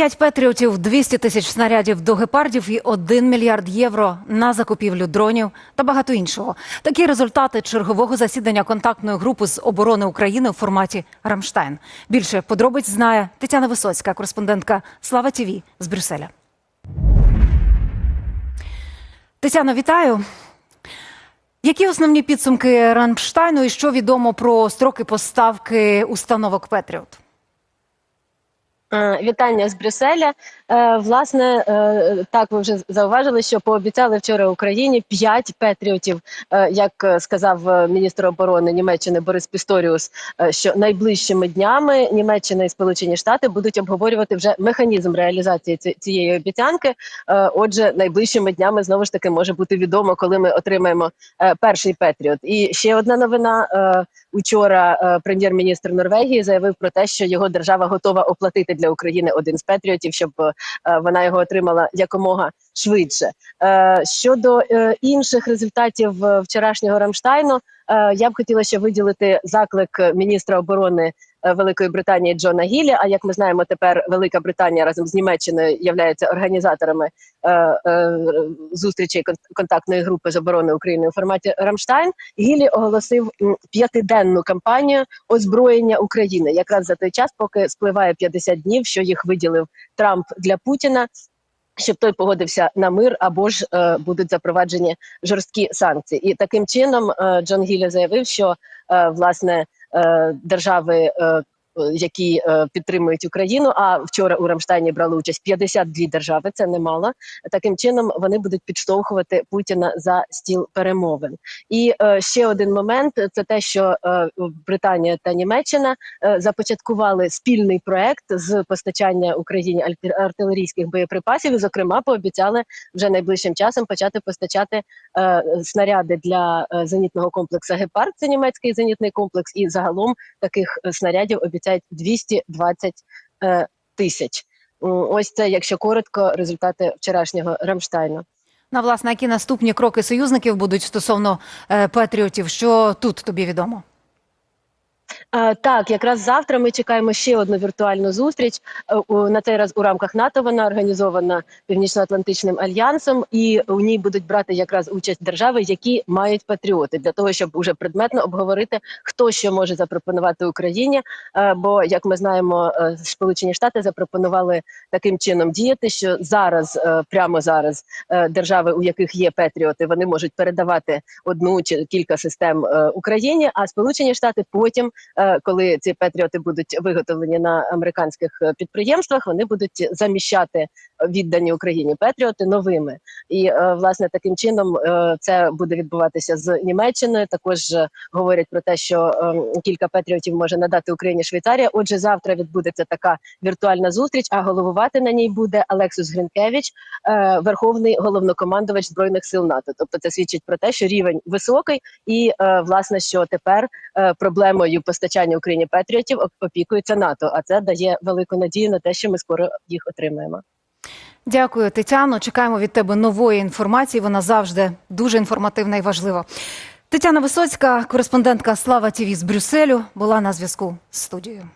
П'ять патріотів, 200 тисяч снарядів до гепардів і 1 мільярд євро на закупівлю дронів та багато іншого. Такі результати чергового засідання контактної групи з оборони України у форматі Рамштайн. Більше подробиць знає Тетяна Висоцька, кореспондентка Слава ТІВІ з Брюсселя. Тетяно, вітаю. Які основні підсумки Рамштайну і що відомо про строки поставки установок Петріот? Е, Вітання з Брюсселя. Е, Власне, е, так ви вже зауважили, що пообіцяли вчора Україні 5 патріотів, Е, як сказав міністр оборони Німеччини Борис Пісторіус, що найближчими днями Німеччина і Сполучені Штати будуть обговорювати вже механізм реалізації цієї обіцянки. Отже, найближчими днями знову ж таки може бути відомо, коли ми отримаємо перший патріот. І ще одна новина. Учора прем'єр-міністр Норвегії заявив про те, що його держава готова оплатити для України один з патріотів, щоб е, вона його отримала якомога швидше. Е, Щодо е, інших результатів вчорашнього Рамштайну, я б хотіла ще виділити заклик міністра оборони е, Великої Британії Джона Гілі. А як ми знаємо, тепер Велика Британія разом з Німеччиною являються організаторами е, е, зустрічей контактної групи з оборони України у форматі Рамштайн. Гілі оголосив п'ятиденну кампанію озброєння України, якраз за той час, поки спливає 50 днів, що їх виділив Трамп для Путіна. Щоб той погодився на мир, або ж е, будуть запроваджені жорсткі санкції, і таким чином е, Джон Гілля заявив, що е, власне е, держави, е, які е, підтримують Україну, а вчора у Рамштайні брали участь 52 держави. Це немало. Таким чином вони будуть підштовхувати Путіна за стіл перемовин. І е, ще один момент це те, що е, Британія та Німеччина започаткували спільний проект з постачання Україні артилерійських боєприпасів. І, зокрема, пообіцяли вже найближчим часом почати постачати снаряди для зенітного комплексу Гепард. Це німецький зенітний комплекс, і загалом таких снарядів обіцяють 220 е, тисяч. Ось це, якщо коротко, результати вчорашнього Рамштайну. На власне, які наступні кроки союзників будуть стосовно е, патріотів? Що тут тобі відомо? Так, якраз завтра ми чекаємо ще одну віртуальну зустріч. Е, На цей раз у рамках НАТО вона організована Північно-Атлантичним альянсом, і у ній будуть брати якраз участь держави, які мають патріоти, для того, щоб уже предметно обговорити, хто що може запропонувати Україні. Е, Бо, як ми знаємо, е, Сполучені Штати запропонували таким чином діяти, що зараз, прямо зараз, держави, у яких є патріоти, вони можуть передавати одну чи кілька систем Україні, а Сполучені Штати потім коли ці патріоти будуть виготовлені на американських е, підприємствах, вони будуть заміщати віддані Україні патріоти новими. І е, власне таким чином е, це буде відбуватися з Німеччиною. Також е, говорять про те, що кілька патріотів може надати Україні Швейцарія. Отже, завтра відбудеться така віртуальна зустріч. А головувати на ній буде Алексус Гринкевич, верховний головнокомандувач збройних сил НАТО. Тобто, це свідчить про те, що рівень високий, і власне, що тепер проблемою постачання Україні патріотів оп- опікується НАТО. А це дає велику надію на те, що ми скоро їх отримаємо. Дякую, Тетяно. Чекаємо від тебе нової інформації. Вона завжди дуже інформативна і важлива. Тетяна Висоцька, кореспондентка Слава ТІВІ з Брюсселю, була на зв'язку з студією.